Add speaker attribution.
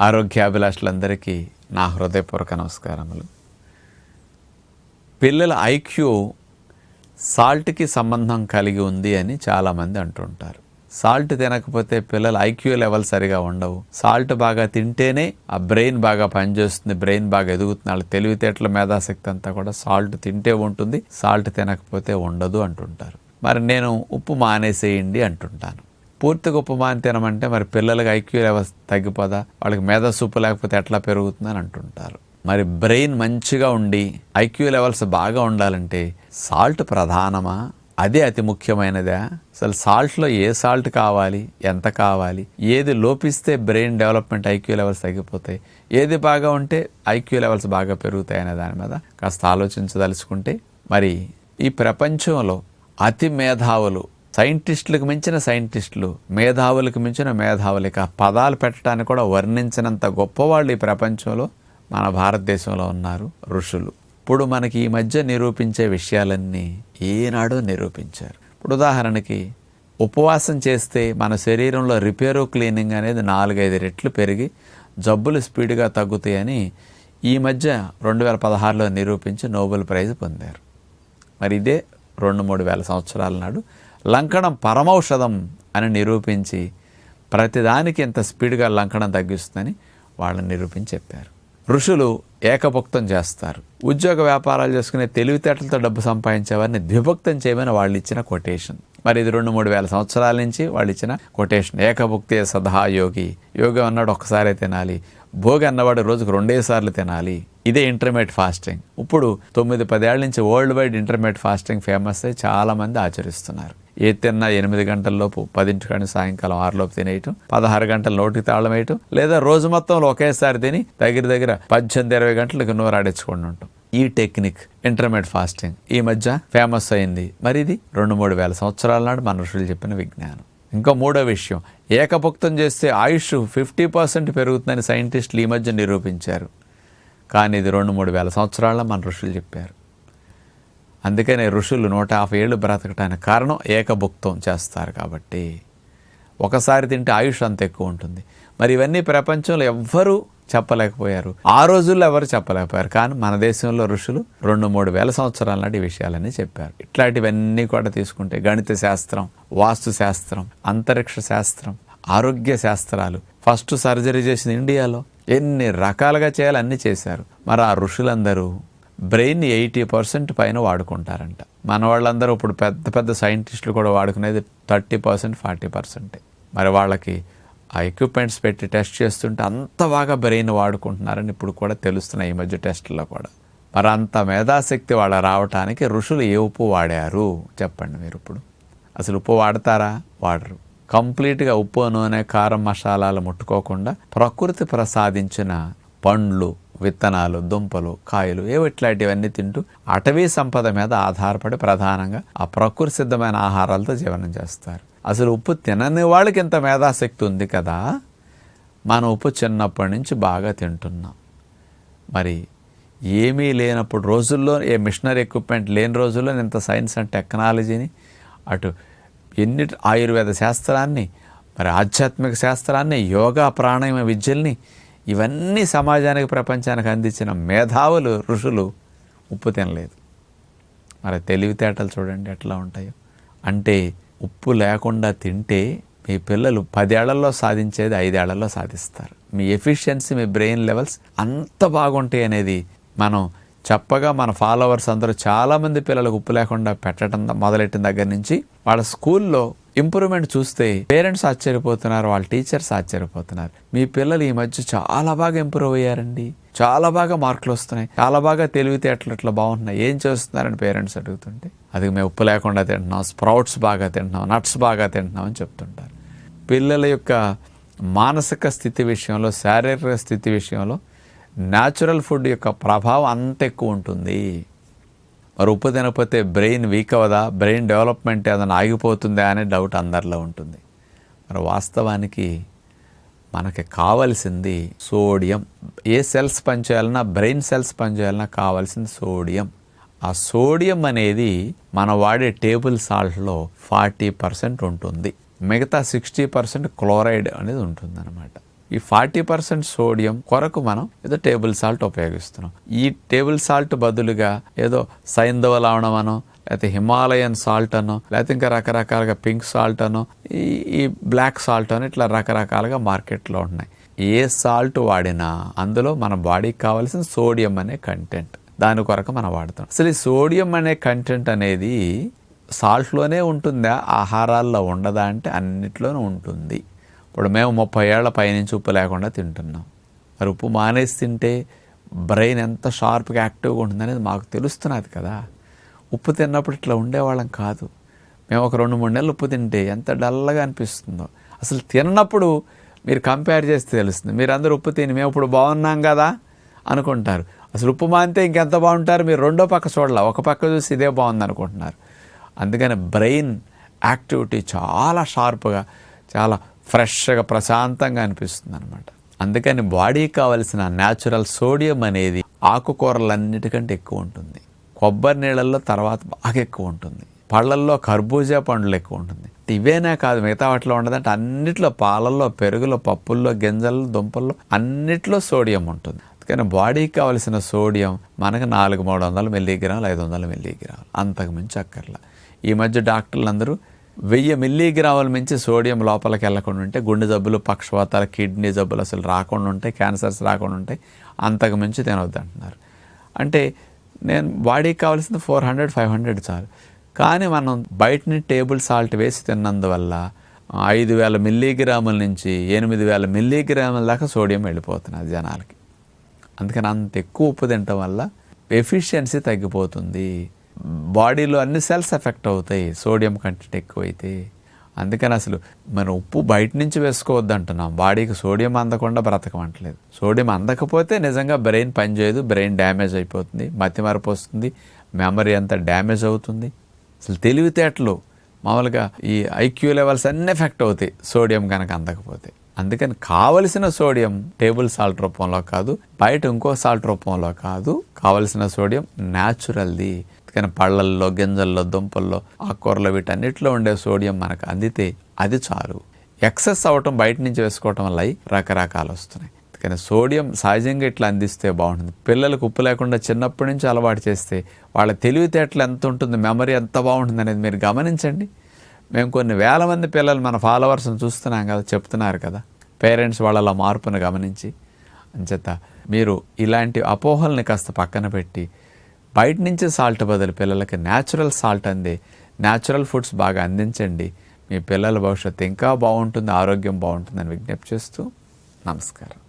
Speaker 1: ఆరోగ్యాభిలాషులందరికీ నా హృదయపూర్వక నమస్కారములు. పిల్లల ఐక్యూ సాల్ట్కి సంబంధం కలిగి ఉంది అని చాలామంది అంటుంటారు. సాల్ట్ తినకపోతే పిల్లల ఐక్యూ లెవెల్ సరిగా ఉండవు. సాల్ట్ బాగా తింటేనే ఆ బ్రెయిన్ బాగా పనిచేస్తుంది బ్రెయిన్ బాగా ఎదుగుతుంది. వాళ్ళ తెలివితేటల మేధాశక్తి అంతా కూడా సాల్ట్ తింటే ఉంటుంది సాల్ట్ తినకపోతే ఉండదు అంటుంటారు. మరి నేను ఉప్పు మానేసేయండి అంటుంటాను. పూర్తిగా ఉప్పు తినమంటే మరి పిల్లలకి ఐక్యూ లెవెల్స్ తగ్గిపోదా? వాళ్ళకి మేధస్సు లేకపోతే ఎట్లా పెరుగుతుందని అంటుంటారు. మరి బ్రెయిన్ మంచిగా ఉండి ఐక్యూ లెవెల్స్ బాగా ఉండాలంటే సాల్ట్ ప్రధానమా? అదే అతి ముఖ్యమైనదా? అసలు సాల్ట్లో ఏ సాల్ట్ కావాలి? ఎంత కావాలి? ఏది లోపిస్తే బ్రెయిన్ డెవలప్మెంట్ ఐక్యూ లెవెల్స్ తగ్గిపోతాయి? ఏది బాగా ఉంటే ఐక్యూ లెవెల్స్ బాగా పెరుగుతాయి అనే దాని మీద కాస్త ఆలోచించదలుచుకుంటే మరి ఈ ప్రపంచంలో అతి మేధావులు సైంటిస్టులకు మించిన సైంటిస్టులు మేధావులకు మించిన మేధావులు ఇక పదాలు పెట్టడానికి కూడా వర్ణించినంత గొప్పవాళ్ళు ఈ ప్రపంచంలో మన భారతదేశంలో ఉన్నారు ఋషులు. ఇప్పుడు మనకి ఈ మధ్య నిరూపించే విషయాలన్నీ ఈనాడు నిరూపించారు. ఇప్పుడు ఉదాహరణకి ఉపవాసం చేస్తే మన శరీరంలో రిపేరు క్లీనింగ్ అనేది నాలుగైదు రెట్లు పెరిగి జబ్బులు స్పీడ్గా తగ్గుతాయని ఈ మధ్య రెండు వేల పదహారులో నిరూపించి నోబెల్ ప్రైజ్ పొందారు. మరి ఇదే రెండు మూడు వేల సంవత్సరాల నాడు లంకణం పరమౌషధం అని నిరూపించి ప్రతిదానికి ఇంత స్పీడ్గా లంకణం తగ్గిస్తుందని వాళ్ళని నిరూపించి చెప్పారు. ఋషులు ఏకభుక్తం చేస్తారు. ఉద్యోగ వ్యాపారాలు చేసుకునే తెలివితేటలతో డబ్బు సంపాదించేవారిని ద్విభక్తం చేయమని వాళ్ళు ఇచ్చిన కొటేషన్. మరి ఇది రెండు మూడు వేల సంవత్సరాల నుంచి వాళ్ళు ఇచ్చిన కొటేషన్. ఏకభుక్తే సదా యోగి. యోగి అన్నాడు ఒక్కసారే తినాలి. భోగి అన్నవాడు రోజుకు రెండే సార్లు తినాలి. ఇదే ఇంటర్మీడియట్ ఫాస్టింగ్. ఇప్పుడు తొమ్మిది పదేళ్ళ నుంచి world wide intermediate fasting famous అయి చాలామంది ఆచరిస్తున్నారు. ఏ తిన్నా ఎనిమిది గంటల్లోపు పదింటి కానీ సాయంకాలం ఆరులోపు తినేయటం పదహారు గంటలు నోటికి తాళం వేయటం లేదా రోజు మొత్తంలో ఒకేసారి తిని దగ్గర దగ్గర పద్దెనిమిది ఇరవై గంటలకు నోరు ఆడించుకొని ఉంటాం ఈ టెక్నిక్ ఇంటర్మీడియట్ ఫాస్టింగ్ ఈ మధ్య ఫేమస్ అయింది. మరి ఇది రెండు మూడు వేల సంవత్సరాల నాడు మనుషులు చెప్పిన విజ్ఞానం. ఇంకా మూడో విషయం ఏకభుక్తం చేస్తే ఆయుష్ ఫిఫ్టీ పర్సెంట్ పెరుగుతుందని సైంటిస్టులు ఈ మధ్య నిరూపించారు. కానీ ఇది రెండు మూడు వేల సంవత్సరాల మన ఋషులు చెప్పారు. అందుకనే ఋషులు నూట యాభై ఏళ్ళు బ్రతకటానికి కారణం ఏకభుక్తం చేస్తారు కాబట్టి ఒకసారి తింటే ఆయుష్ అంత ఎక్కువ ఉంటుంది. మరి ఇవన్నీ ప్రపంచంలో ఎవ్వరూ చెప్పలేకపోయారు. ఆ రోజుల్లో ఎవరు చెప్పలేకపోయారు. కానీ మన దేశంలో ఋషులు రెండు మూడు వేల సంవత్సరాల నాటి విషయాలని విషయాలన్నీ చెప్పారు. ఇట్లాంటివన్నీ కూడా తీసుకుంటే గణిత శాస్త్రం వాస్తు శాస్త్రం అంతరిక్ష శాస్త్రం ఆరోగ్య శాస్త్రాలు ఫస్ట్ సర్జరీ చేసింది ఇండియాలో. ఎన్ని రకాలుగా చేయాలన్నీ చేశారు. మరి ఆ ఋషులందరూ బ్రెయిన్ ఎయిటీ పర్సెంట్ పైన వాడుకుంటారంట. మన వాళ్ళందరూ ఇప్పుడు పెద్ద పెద్ద సైంటిస్టులు కూడా వాడుకునేది థర్టీ పర్సెంట్ ఫార్టీ పర్సెంటే. మరి వాళ్ళకి ఆ ఎక్విప్మెంట్స్ పెట్టి టెస్ట్ చేస్తుంటే అంత బాగా బ్రెయిన్ వాడుకుంటున్నారని ఇప్పుడు కూడా తెలుస్తున్నాయి ఈ మధ్య టెస్టుల్లో కూడా. మరి అంత మేధాశక్తి వాళ్ళ రావటానికి ఋషులు ఏ ఉప్పు వాడారు? చెప్పండి మీరు ఇప్పుడు. అసలు ఉప్పు వాడతారా? వాడరు. కంప్లీట్గా ఉప్పు నూనె కారం మసాలాలు ముట్టుకోకుండా ప్రకృతి ప్రసాదించిన పండ్లు విత్తనాలు దుంపలు కాయలు ఏవో ఇట్లాంటివన్నీ తింటూ అటవీ సంపద మీద ఆధారపడి ప్రధానంగా ఆ ప్రకృతి సిద్ధమైన ఆహారాలతో జీవనం చేస్తారు. అసలు ఉప్పు తినని వాళ్ళకి ఇంత మేధాశక్తి ఉంది కదా? మనం ఉప్పు చిన్నప్పటి నుంచి బాగా తింటున్నాం. మరి ఏమీ లేనప్పుడు రోజుల్లో ఏ మిషనరీ ఎక్విప్మెంట్ లేని రోజుల్లో ఇంత సైన్స్ అండ్ టెక్నాలజీని అటు ఎన్ని ఆయుర్వేద శాస్త్రాన్ని మరి ఆధ్యాత్మిక శాస్త్రాన్ని యోగా ప్రాణాయామ విద్యల్ని ఇవన్నీ సమాజానికి ప్రపంచానికి అందించిన మేధావులు ఋషులు ఉప్పు తినలేదు. మరి తెలివితేటలు చూడండి ఎట్లా ఉంటాయో. అంటే ఉప్పు లేకుండా తింటే మీ పిల్లలు పదేళ్ళలో సాధించేది ఐదేళ్ళలో సాధిస్తారు. మీ ఎఫిషియన్సీ మీ బ్రెయిన్ లెవెల్స్ అంత బాగుంటాయి అనేది మనం చెప్పగా మన ఫాలోవర్స్ అందరూ చాలామంది పిల్లలకు ఉప్పు లేకుండా పెట్టడం మొదలెట్టిన దగ్గర నుంచి వాళ్ళ స్కూల్లో ఇంప్రూవ్మెంట్ చూస్తే పేరెంట్స్ ఆశ్చర్యపోతున్నారు వాళ్ళ టీచర్స్ ఆశ్చర్యపోతున్నారు. మీ పిల్లలు ఈ మధ్య చాలా బాగా ఇంప్రూవ్ అయ్యారండి. చాలా బాగా మార్కులు వస్తున్నాయి. చాలా బాగా తెలివితేటలు ఇట్లా బాగుంటున్నాయి. ఏం చేస్తున్నారని పేరెంట్స్ అడుగుతుంటే అది మేము ఉప్పు లేకుండా తింటున్నాం స్ప్రౌట్స్ బాగా తింటున్నాం నట్స్ బాగా తింటున్నాం అని చెప్తుంటారు. పిల్లల యొక్క మానసిక స్థితి విషయంలో శారీరక స్థితి విషయంలో న్యాచురల్ ఫుడ్ యొక్క ప్రభావం అంత ఎక్కువ ఉంటుంది. మరి ఉప్పు తినకపోతే బ్రెయిన్ వీక్ అవ్వదా బ్రెయిన్ డెవలప్మెంట్ ఏదైనా ఆగిపోతుందా అనే డౌట్ అందరిలో ఉంటుంది. మరి వాస్తవానికి మనకి కావలసింది సోడియం. ఏ సెల్స్ పనిచేయాలన్నా బ్రెయిన్ సెల్స్ పనిచేయాలన్నా కావాల్సింది సోడియం. ఆ సోడియం అనేది మన వాడే టేబుల్ సాల్ట్లో ఫార్టీ పర్సెంట్ ఉంటుంది. మిగతా సిక్స్టీ పర్సెంట్ క్లోరైడ్ అనేది ఉంటుందన్నమాట. ఈ ఫార్టీ పర్సెంట్ సోడియం కొరకు మనం ఏదో టేబుల్ సాల్ట్ ఉపయోగిస్తున్నాం. ఈ టేబుల్ సాల్ట్ బదులుగా ఏదో సైంధవ లవణం అనో లేకపోతే హిమాలయన్ సాల్ట్ అనో లేకపోతే ఇంకా రకరకాలుగా పింక్ సాల్ట్ అనో ఈ ఈ బ్లాక్ సాల్ట్ అనో ఇట్లా రకరకాలుగా మార్కెట్లో ఉన్నాయి. ఏ సాల్ట్ వాడినా అందులో మన బాడీకి కావాల్సిన సోడియం అనే కంటెంట్ దాని కొరకు మనం వాడుతాం అసలు ఈ సోడియం అనే కంటెంట్ అనేది సాల్ట్లోనే ఉంటుందా? ఆహారాల్లో ఉండదా అంటే అన్నిట్లోనూ ఉంటుంది. ఇప్పుడు మేము ముప్పై ఏళ్ళ పైనుంచి ఉప్పు లేకుండా తింటున్నాం. మరి ఉప్పు మానేసి తింటే బ్రెయిన్ ఎంత షార్ప్గా యాక్టివ్గా ఉంటుందనేది మాకు తెలుస్తున్నది కదా. ఉప్పు తిన్నప్పుడు ఇట్లా ఉండేవాళ్ళం కాదు. మేము ఒక రెండు మూడు నెలలు ఉప్పు తింటే ఎంత డల్గా అనిపిస్తుందో. అసలు తిన్నప్పుడు మీరు కంపేర్ చేస్తే తెలుస్తుంది. మీరు అందరూ ఉప్పు తిని మేము ఇప్పుడు బాగున్నాం కదా అనుకుంటారు. అసలు ఉప్పు మానితే ఇంకెంత బాగుంటారు? మీరు రెండో పక్క చూడాల. ఒక పక్క చూసి ఇదే బాగుంది అనుకుంటున్నారు అందుకని బ్రెయిన్ యాక్టివిటీ చాలా షార్ప్గా చాలా ఫ్రెష్గా ప్రశాంతంగా అనిపిస్తుంది అనమాట అందుకని బాడీకి కావలసిన న్యాచురల్ సోడియం అనేది ఆకుకూరలన్నిటికంటే ఎక్కువ ఉంటుంది. కొబ్బరి నీళ్ళల్లో తర్వాత బాగా ఎక్కువ ఉంటుంది. పళ్ళల్లో కర్బూజా పండ్లు ఎక్కువ ఉంటుంది. ఇవేనే కాదు మిగతా వాటిలో ఉండదంటే అన్నిట్లో పాలల్లో పెరుగులో పప్పుల్లో గింజల్లో దుంపల్లో అన్నిట్లో సోడియం ఉంటుంది. అందుకని బాడీకి కావలసిన సోడియం మనకు నాలుగు మూడు వందల మిల్లీగ్రాములు ఐదు వందల మిల్లీగ్రాములు. అంతకుమించి అక్కర్లా. ఈ మధ్య డాక్టర్లు అందరూ వెయ్యి మిల్లీగ్రాముల మించి సోడియం లోపలికి వెళ్ళకుండా ఉంటే గుండె జబ్బులు పక్షవాతాలు కిడ్నీ జబ్బులు అసలు రాకుండా ఉంటాయి క్యాన్సర్స్ రాకుండా ఉంటాయి అంతకు మించి తినవద్దు అంటున్నారు. అంటే నేను బాడీకి కావాల్సింది ఫోర్ హండ్రెడ్ ఫైవ్ హండ్రెడ్ చాలు. కానీ మనం బయటని టేబుల్ సాల్ట్ వేసి తిన్నందువల్ల ఐదు వేల మిల్లీగ్రాముల నుంచి ఎనిమిది వేల మిల్లీగ్రాముల దాకా సోడియం వెళ్ళిపోతున్నది జనాలకి. అందుకని అంత ఎక్కువ ఉప్పు తినటం వల్ల ఎఫిషియన్సీ తగ్గిపోతుంది. బాడీలో అన్ని సెల్స్ ఎఫెక్ట్ అవుతాయి సోడియం కంటెంట్ ఎక్కువైతే. అందుకని అసలు మనం ఉప్పు బయట నుంచి వేసుకోవద్దు అంటున్నాం. బాడీకి సోడియం అందకుండా బ్రతకమంటలేదు సోడియం అందకపోతే నిజంగా బ్రెయిన్ పనిచేయదు బ్రెయిన్ డ్యామేజ్ అయిపోతుంది మతిమరపు వస్తుంది మెమరీ అంతా డ్యామేజ్ అవుతుంది. అసలు తెలివితేటలు మామూలుగా ఈ ఐక్యూ లెవెల్స్ అన్నీ ఎఫెక్ట్ అవుతాయి సోడియం కనుక అందకపోతే. అందుకని కావలసిన సోడియం టేబుల్ సాల్ట్ రూపంలో కాదు బయట ఇంకో సాల్ట్ రూపంలో కాదు కావలసిన సోడియం న్యాచురల్ది. అందుకని పళ్ళల్లో గింజల్లో దుంపల్లో ఆకుకూరలో వీటన్నిటిలో ఉండే సోడియం మనకు అందితే అది చాలు. ఎక్సెస్ అవ్వటం బయట నుంచి వేసుకోవటం వల్ల రకరకాలు వస్తున్నాయి. అందుకని సోడియం సహజంగా ఇట్లా అందిస్తే బాగుంటుంది. పిల్లలకు ఉప్పు లేకుండా చిన్నప్పటి నుంచి అలవాటు చేస్తే వాళ్ళ తెలివితేటలు ఎంత ఉంటుంది మెమరీ ఎంత బాగుంటుంది అనేది మీరు గమనించండి. మేము కొన్ని వేల మంది పిల్లలు మన ఫాలోవర్స్ని చూస్తున్నాం కదా చెప్తున్నారు కదా. పేరెంట్స్ వాళ్ళలో మార్పును గమనించి. అంచేత మీరు ఇలాంటి అపోహల్ని కాస్త పక్కన పెట్టి బయట నుంచి సాల్ట్ బదులు పిల్లలకి న్యాచురల్ సాల్ట్ అంది. న్యాచురల్ ఫుడ్స్ బాగా అందించండి. మీ పిల్లల భవిష్యత్తు ఇంకా బాగుంటుంది ఆరోగ్యం బాగుంటుందని విజ్ఞప్తి చేస్తూ నమస్కారం.